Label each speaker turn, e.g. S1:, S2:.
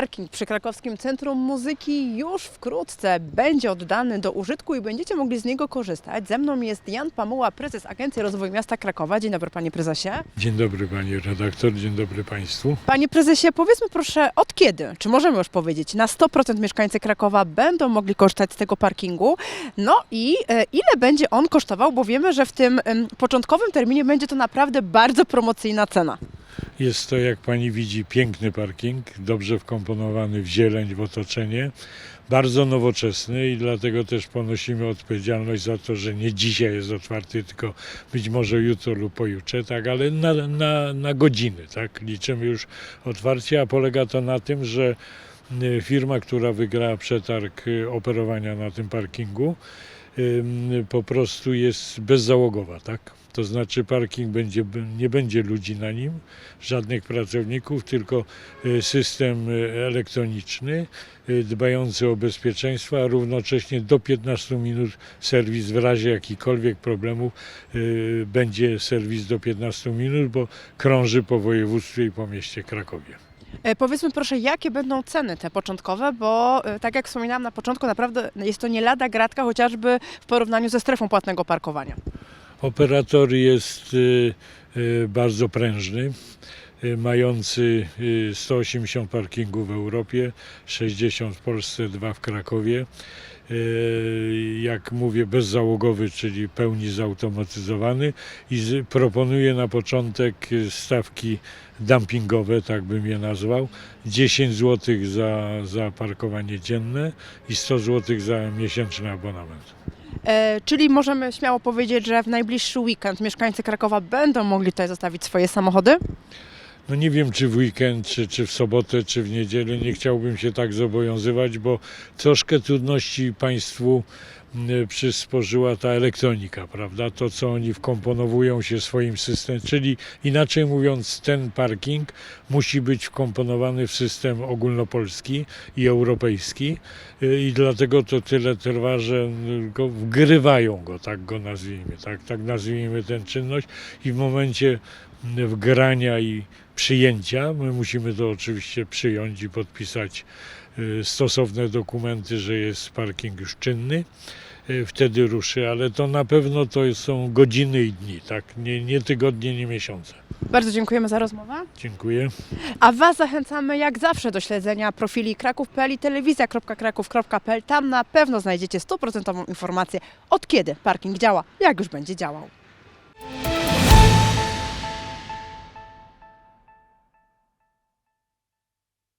S1: Parking przy krakowskim Centrum Muzyki już wkrótce będzie oddany do użytku i będziecie mogli z niego korzystać. Ze mną jest Jan Pamuła, prezes Agencji Rozwoju Miasta Krakowa. Dzień dobry panie prezesie.
S2: Dzień dobry pani redaktor, dzień dobry państwu.
S1: Panie prezesie, powiedzmy proszę od kiedy, czy możemy już powiedzieć, na 100% mieszkańcy Krakowa będą mogli korzystać z tego parkingu? No i e, ile będzie on kosztował, bo wiemy, że w tym em, początkowym terminie będzie to naprawdę bardzo promocyjna cena.
S2: Jest to, jak pani widzi, piękny parking, dobrze wkomponowany w zieleń, w otoczenie, bardzo nowoczesny i dlatego też ponosimy odpowiedzialność za to, że nie dzisiaj jest otwarty, tylko być może jutro lub pojutrze, tak, ale na, na, na godziny, tak, liczymy już otwarcie, a polega to na tym, że y, firma, która wygrała przetarg y, operowania na tym parkingu, po prostu jest bezzałogowa, tak? To znaczy parking będzie, nie będzie ludzi na nim, żadnych pracowników, tylko y, system y, elektroniczny y, dbający o bezpieczeństwo, a równocześnie do 15 minut serwis w razie jakichkolwiek problemów będzie serwis do 15 minut, bo krąży po województwie i po mieście Krakowie.
S1: E, Powiedzmy proszę, jakie będą ceny te początkowe, bo e, tak jak wspominałam na początku, naprawdę jest to nie lada gratka, chociażby w porównaniu ze strefą płatnego parkowania.
S2: Operator jest y, y, bardzo prężny, mający y, 180 parkingów w Europie, 60 w Polsce, 2 w Krakowie. Y, Jak mówię, bezzałogowy, czyli pełni zautomatyzowany i z, proponuje na początek y, stawki dumpingowe, tak bym je nazwał, 10 zł za, za parkowanie dzienne i 100 zł za miesięczny abonament.
S1: E, czyli możemy śmiało powiedzieć, że w najbliższy weekend mieszkańcy Krakowa będą mogli tutaj zostawić swoje samochody?
S2: No nie wiem, czy w weekend, czy, czy w sobotę, czy w niedzielę. Nie chciałbym się tak zobowiązywać, bo troszkę trudności Państwu m, przysporzyła ta elektronika, prawda? To, co oni wkomponowują się swoim systemem, czyli inaczej mówiąc, ten parking musi być wkomponowany w system ogólnopolski i europejski y, i dlatego to tyle trwa, że go wgrywają go, tak go nazwijmy, tak, tak nazwijmy tę czynność i w momencie wgrania i przyjęcia. My musimy to oczywiście przyjąć i podpisać y, stosowne dokumenty, że jest parking już czynny. Y, Wtedy ruszy, ale to na pewno to są godziny i dni, tak? Nie, nie tygodnie, nie miesiące.
S1: Bardzo dziękujemy za rozmowę.
S2: Dziękuję.
S1: A Was zachęcamy jak zawsze do śledzenia profili kraków.pl i telewizja.kraków.pl. Tam na pewno znajdziecie stuprocentową informację od kiedy parking działa, jak już będzie działał.